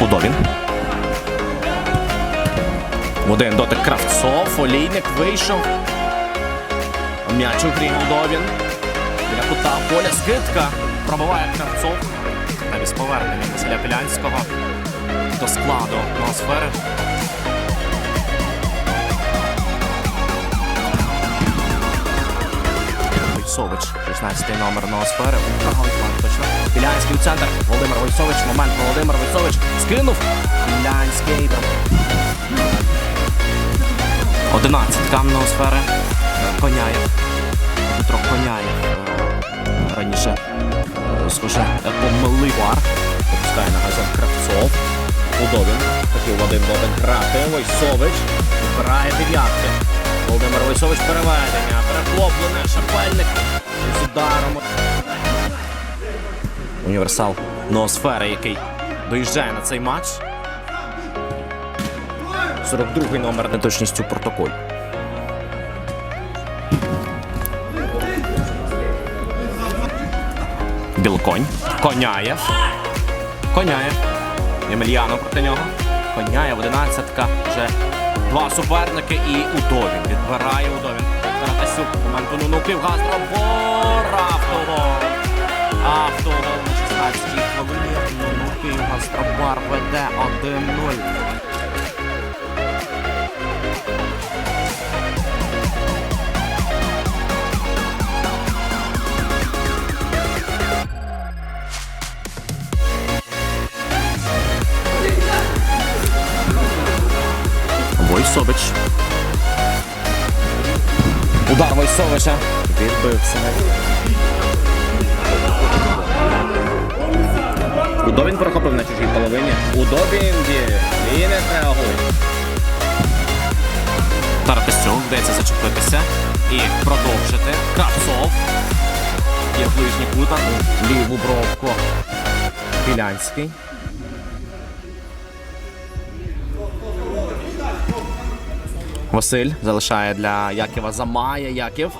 Удовін. Один дотик Кравцов. Олійник вийшов. М'яч у грі Удовін. Біля кута поля скидка. Пробиває Кравцов. Навіть повернення Василя Пілянського до складу атмосфери. Войсович, 16-й номер ноосфери. План точно. Білянський центр. Володимир Войсович. Момент. Володимир Войсович скинув. Білянський. 11 ноосфери. Е, Коняєв. Дмитро Коняєв. Раніше е, схоже е, вар. Опускає на газон Кравцов. Удовін. Такий в один в один грати. Войсович. Збирає дев'ятки. Володимир Войсович переведення. Перехоплене. Шапельник. З ударом. Універсал Ноосфери, який доїжджає на цей матч. 42-й номер неточністю протоколь. Білконь. Коняєв. Коняєв. Емельяно проти нього. Коняєв, 11-ка. Вже два суперники і Удовін. Відбирає Удовін. Таратасюк. Момент у Нунуків. Газдробор. Автогол. Автогол на 16-й хвилині. Нунуків. Газдробар веде 1-0. Войсович. Удар Войсовича. Відбився. Удовін прохопив на чужій половині. Удовін діє. І не реагує. Таратисюк вдається зачепитися і продовжити. Кравцов. Є ближній кута. Ліву бровку. Білянський. Василь залишає для Яківа Замая. Яків.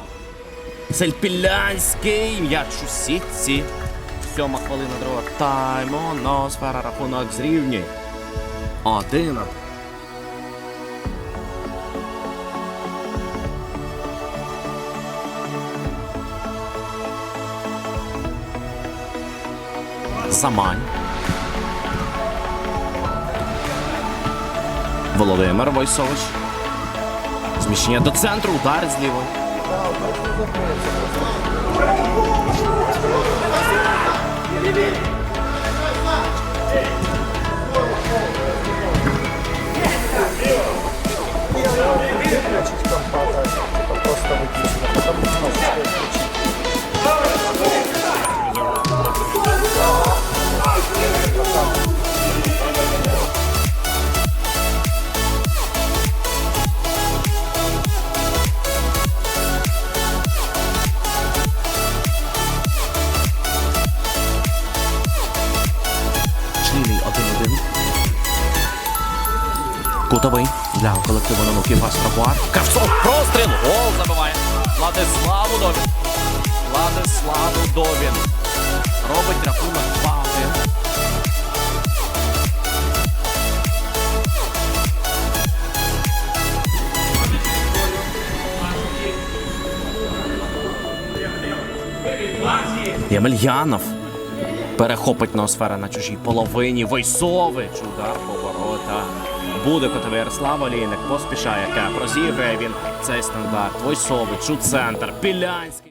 Василь Пілянський. М'яч у сітці. Сьома хвилина другого тайму. Ноосфера рахунок зрівнює. Один. Замань. Володимир Войсович. Зміщення до центру, удар зліво. Чилий Кутовий для колективу Нонуків Гастробуар. Кравцов простріл! Гол забиває. Владислав Удовін. Владислав Удовін. Робить рахунок 2-1. Ємельянов перехопить ноосфера на чужій половині. Войсович. Удар поворота. Буде котовий Ярослав Олійник. Поспішає Кеп. Розіграє він цей стандарт. Войсович у центр. Пілянський.